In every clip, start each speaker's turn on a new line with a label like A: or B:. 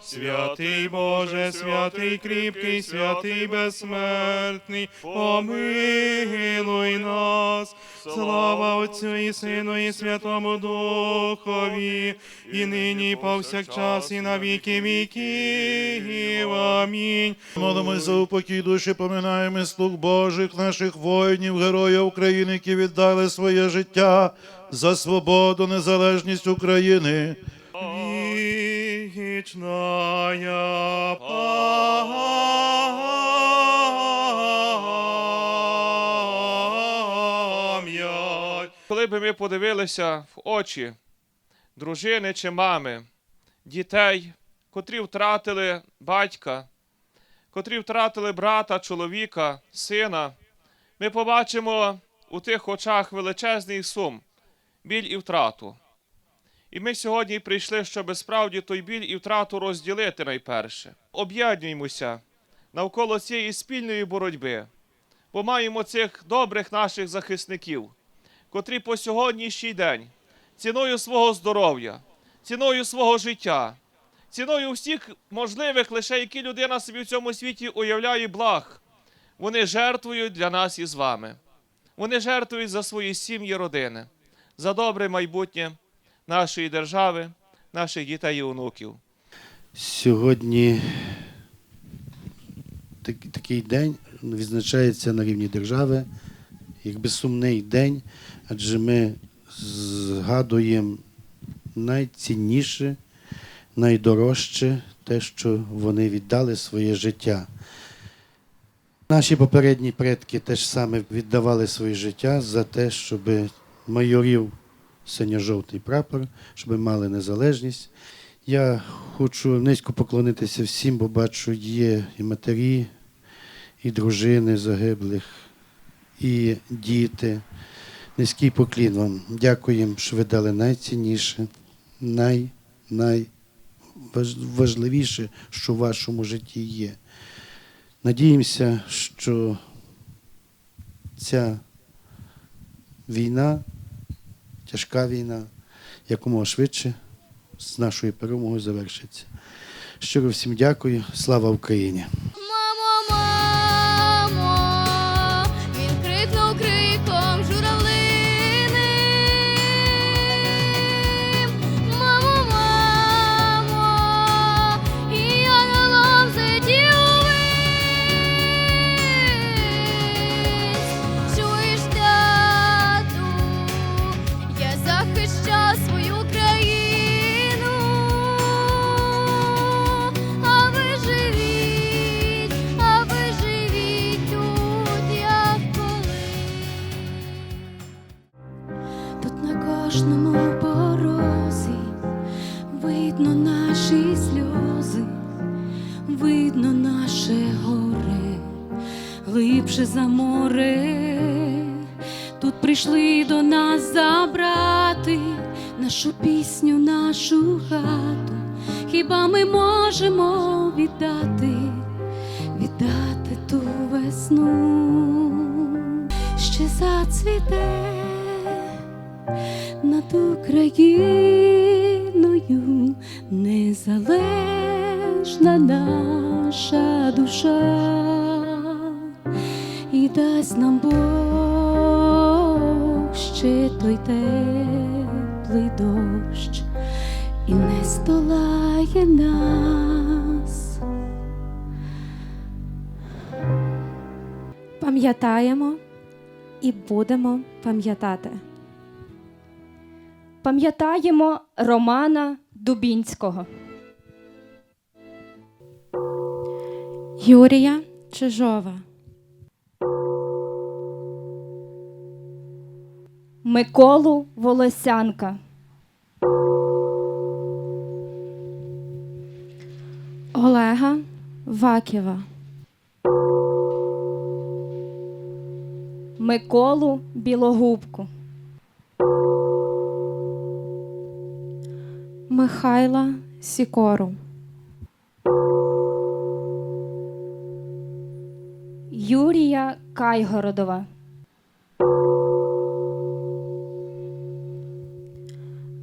A: Святий Боже, святий кріпкий, святий безсмертний, помилуй нас. Слава Отцю і Сину, і Святому Духові, і нині, і повсякчас, і на віки віків. Амінь.
B: Молимось за упокій душі, поминаємо слуг Божих, наших воїнів, героїв України, які віддали своє життя за свободу, незалежність України.
A: Вічная пам'ять.
C: Коли б ми подивилися в очі дружини чи мами, дітей, котрі втратили батька, котрі втратили брата, чоловіка, сина, ми побачимо у тих очах величезний сум, біль і втрату. І ми сьогодні прийшли, щоб справді той біль і втрату розділити найперше. Об'єднуємося навколо цієї спільної боротьби, бо маємо цих добрих наших захисників, котрі по сьогоднішній день ціною свого здоров'я, ціною свого життя, ціною всіх можливих, лише які людина собі в цьому світі уявляє благ, вони жертвують для нас із вами. Вони жертвують за свої сім'ї, родини, за добре майбутнє нашої держави, наших дітей і онуків.
D: Сьогодні так- такий день відзначається на рівні держави, якби сумний день, адже ми згадуємо найцінніше, найдорожче те, що вони віддали своє життя. Наші попередні предки теж саме віддавали своє життя за те, щоб майорів синьо-жовтий прапор, щоб мали незалежність. Я хочу низько поклонитися всім, бо бачу, є і матері, і дружини загиблих, і діти. Низький поклін вам. Дякуємо, що ви дали найцінніше, най, най важ- важливіше, що в вашому житті є. Надіємося, що ця війна, тяжка війна, якомога швидше з нашою перемогою завершиться. Щиро всім дякую. Слава Україні!
E: Кожному порозі видно наші сльози, видно наше горе, глибше за море. Тут прийшли до нас забрати нашу пісню, нашу хату. Хіба ми можемо віддати, віддати ту весну, ще зацвіте над Україною незалежна наша душа і дасть нам Бог ще той теплий дощ і не здолає нас.
F: Пам'ятаємо і будемо пам'ятати. Пам'ятаємо Романа Дубінського. Юрія Чижова. Миколу Волосянка. Олега Ваківа. Миколу Білогубку. Михайла Сікору. Юрія Кайгородова.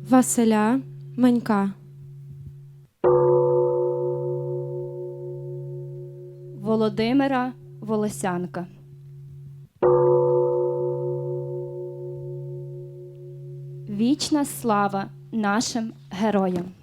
F: Василя Манька. Володимира Волосянка. Вічна слава нашим героям.